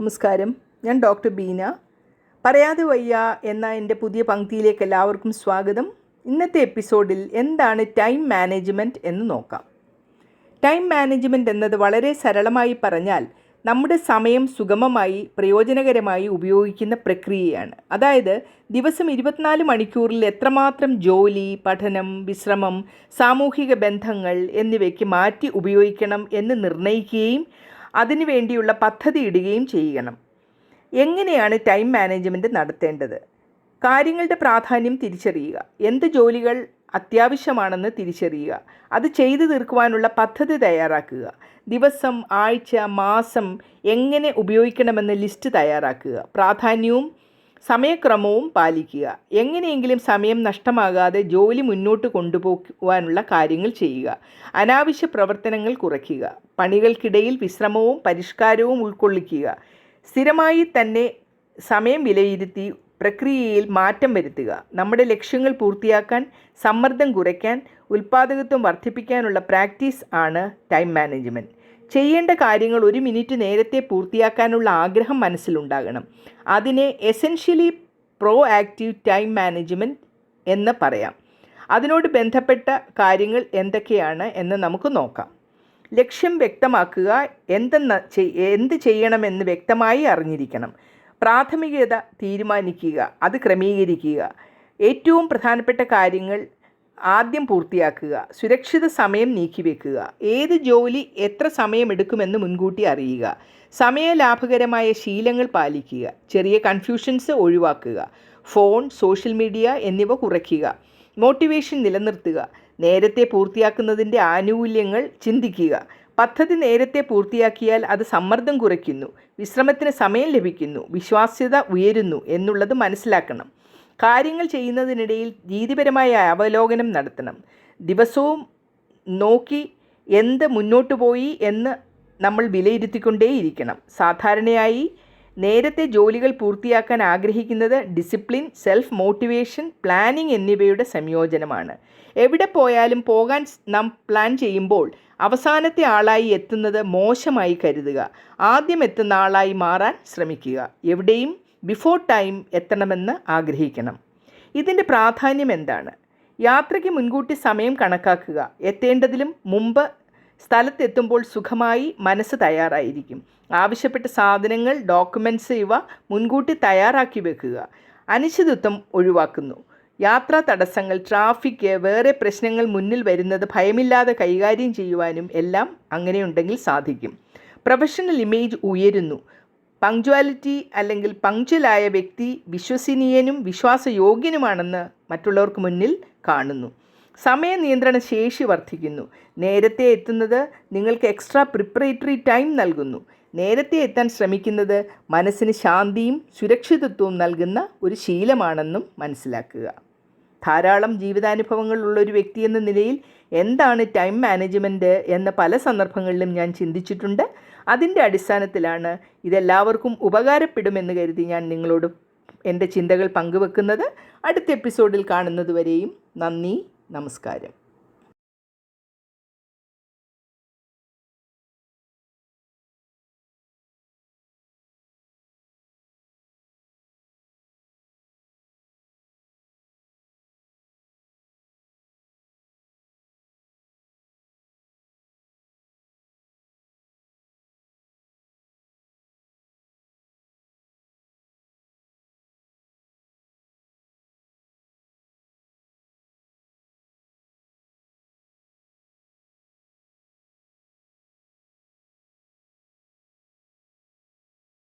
നമസ്കാരം. ഞാൻ ഡോക്ടർ ബീന. പറയാതെ വയ്യ എന്ന എന്റെ പുതിയ പങ്ക്തിയിലേക്ക് എല്ലാവർക്കും സ്വാഗതം. ഇന്നത്തെ എപ്പിസോഡിൽ എന്താണ് ടൈം മാനേജ്മെന്റ് എന്ന് നോക്കാം. ടൈം മാനേജ്മെന്റ് എന്നത് വളരെ സരളമായി പറഞ്ഞാൽ നമ്മുടെ സമയം സുഗമമായി പ്രയോജനകരമായി ഉപയോഗിക്കുന്ന പ്രക്രിയയാണ്. അതായത് ദിവസം ഇരുപത്തിനാല് മണിക്കൂറിൽ എത്രമാത്രം ജോലി പഠനം വിശ്രമം സാമൂഹിക ബന്ധങ്ങൾ എന്നിവയ്ക്ക് മാറ്റി ഉപയോഗിക്കണം എന്ന് നിർണയിക്കുകയും അതിനു വേണ്ടിയുള്ള പദ്ധതി ഇടുകയും ചെയ്യണം. എങ്ങനെയാണ് ടൈം മാനേജ്മെന്റ് നടത്തേണ്ടത്? കാര്യങ്ങളുടെ പ്രാധാന്യം തിരിച്ചറിയുക. എന്ത് ജോലികൾ അത്യാവശ്യമാണെന്ന് തിരിച്ചറിയുക. അത് ചെയ്തു തീർക്കുവാനുള്ള പദ്ധതി തയ്യാറാക്കുക. ദിവസം ആഴ്ച മാസം എങ്ങനെ ഉപയോഗിക്കണമെന്ന് ലിസ്റ്റ് തയ്യാറാക്കുക. പ്രാധാന്യവും സമയക്രമവും പാലിക്കുക. എങ്ങനെയെങ്കിലും സമയം നഷ്ടമാകാതെ ജോലി മുന്നോട്ട് കൊണ്ടുപോകുവാനുള്ള കാര്യങ്ങൾ ചെയ്യുക. അനാവശ്യ പ്രവർത്തനങ്ങൾ കുറയ്ക്കുക. പണികൾക്കിടയിൽ വിശ്രമവും പരിഷ്കാരവും ഉൾക്കൊള്ളിക്കുക. സ്ഥിരമായി തന്നെ സമയം വിലയിരുത്തി പ്രക്രിയയിൽ മാറ്റം വരുത്തുക. നമ്മുടെ ലക്ഷ്യങ്ങൾ പൂർത്തിയാക്കാൻ സമ്മർദ്ദം കുറയ്ക്കാൻ ഉൽപ്പാദകത്വം വർദ്ധിപ്പിക്കാനുള്ള പ്രാക്ടീസ് ആണ് ടൈം മാനേജ്മെന്റ് ചെയ്യേണ്ട കാര്യങ്ങൾ ഒരു മിനിറ്റ് നേരത്തെ പൂർത്തിയാക്കാനുള്ള ആഗ്രഹം മനസ്സിലുണ്ടാകണം. അതിനെ essentially proactive time management എന്ന് പറയാം. അതിനോട് ബന്ധപ്പെട്ട കാര്യങ്ങൾ എന്തൊക്കെയാണ് എന്ന് നമുക്ക് നോക്കാം. ലക്ഷ്യം വ്യക്തമാക്കുക എന്തെന്ന എന്ത് ചെയ്യണമെന്ന് വ്യക്തമായി അറിഞ്ഞിരിക്കണം. പ്രാഥമികത തീരുമാനിക്കുക അത് ക്രമീകരിക്കുക. ഏറ്റവും പ്രധാനപ്പെട്ട കാര്യങ്ങൾ ആദ്യം പൂർത്തിയാക്കുക സുരക്ഷിത സമയം നീക്കിവെക്കുക ഏത് ജോലി എത്ര സമയമെടുക്കുമെന്ന് മുൻകൂട്ടി അറിയുക സമയലാഭകരമായ ശീലങ്ങൾ പാലിക്കുക ചെറിയ കൺഫ്യൂഷൻസ് ഒഴിവാക്കുക ഫോൺ സോഷ്യൽ മീഡിയ എന്നിവ കുറയ്ക്കുക മോട്ടിവേഷൻ നിലനിർത്തുക നേരത്തെ പൂർത്തിയാക്കുന്നതിന്റെ ആനുകൂല്യങ്ങൾ ചിന്തിക്കുക പദ്ധതി നേരത്തെ പൂർത്തിയാക്കിയാൽ അത് സമ്മർദ്ദം കുറയ്ക്കുന്നു വിശ്രമത്തിന് സമയം ലഭിക്കുന്നു വിശ്വാസ്യത ഉയരുന്നു എന്നുള്ളത് മനസ്സിലാക്കണം. കാര്യങ്ങൾ ചെയ്യുന്നതിനിടയിൽ രീതിപരമായ അവലോകനം നടത്തണം. ദിവസവും നോക്കി എന്ത് മുന്നോട്ട് പോയി എന്ന് നമ്മൾ വിലയിരുത്തിക്കൊണ്ടേയിരിക്കണം. സാധാരണയായി നേരത്തെ ജോലികൾ പൂർത്തിയാക്കാൻ ആഗ്രഹിക്കുന്നത് ഡിസിപ്ലിൻ സെൽഫ് മോട്ടിവേഷൻ പ്ലാനിംഗ് എന്നിവയുടെ സംയോജനമാണ്. എവിടെ പോയാലും പോകാൻ നാം പ്ലാൻ ചെയ്യുമ്പോൾ അവസാനത്തെ ആളായി എത്തുന്നത് മോശമായി കരുതുക. ആദ്യം എത്തുന്ന ആളായി മാറാൻ ശ്രമിക്കുക. എവിടെയും ബിഫോർ ടൈം എത്തണമെന്ന് ആഗ്രഹിക്കണം. ഇതിന്റെ പ്രാധാന്യം എന്താണ്? യാത്രയ്ക്ക് മുൻകൂട്ടി സമയം കണക്കാക്കുക. എത്തേണ്ടതിലും മുമ്പ് സ്ഥലത്തെത്തുമ്പോൾ സുഖമായി മനസ്സ് തയ്യാറായിരിക്കും. ആവശ്യപ്പെട്ട സാധനങ്ങൾ ഡോക്യുമെന്റ്സ് ഇവ മുൻകൂട്ടി തയ്യാറാക്കി വെക്കുക. അനിശ്ചിതത്വം ഒഴിവാക്കുന്നു. യാത്രാ തടസ്സങ്ങൾ ട്രാഫിക്ക് വേറെ പ്രശ്നങ്ങൾ മുന്നിൽ വരുന്നത് ഭയമില്ലാതെ കൈകാര്യം ചെയ്യുവാനും എല്ലാം അങ്ങനെയുണ്ടെങ്കിൽ സാധിക്കും. പ്രൊഫഷണൽ ഇമേജ് ഉയരുന്നു. പങ്ക്ച്വാലിറ്റി അല്ലെങ്കിൽ പങ്ക്ച്വലായ വ്യക്തി വിശ്വസനീയനും വിശ്വാസയോഗ്യനുമാണെന്ന് മറ്റുള്ളവർക്ക് മുന്നിൽ കാണുന്നു. സമയ നിയന്ത്രണ ശേഷി വർദ്ധിക്കുന്നു. നേരത്തെ എത്തുന്നത് നിങ്ങൾക്ക് എക്സ്ട്രാ പ്രിപ്പറേറ്ററി ടൈം നൽകുന്നു. നേരത്തെ എത്താൻ ശ്രമിക്കുന്നത് മനസ്സിന് ശാന്തിയും സുരക്ഷിതത്വവും നൽകുന്ന ഒരു ശീലമാണെന്നും മനസ്സിലാക്കുക. ധാരാളം ജീവിതാനുഭവങ്ങളുള്ള ഒരു വ്യക്തി എന്ന നിലയിൽ എന്താണ് ടൈം മാനേജ്മെന്റ് എന്ന് പല സന്ദർഭങ്ങളിലും ഞാൻ ചിന്തിച്ചിട്ടുണ്ട്. അതിന്റെ അടിസ്ഥാനത്തിലാണ് ഇതെല്ലാവർക്കും ഉപകാരപ്പെടുമെന്ന് കരുതി ഞാൻ നിങ്ങളോട് എന്റെ ചിന്തകൾ പങ്കുവെക്കുന്നത്. അടുത്ത എപ്പിസോഡിൽ കാണുന്നതുവരെയും നന്ദി നമസ്കാരം.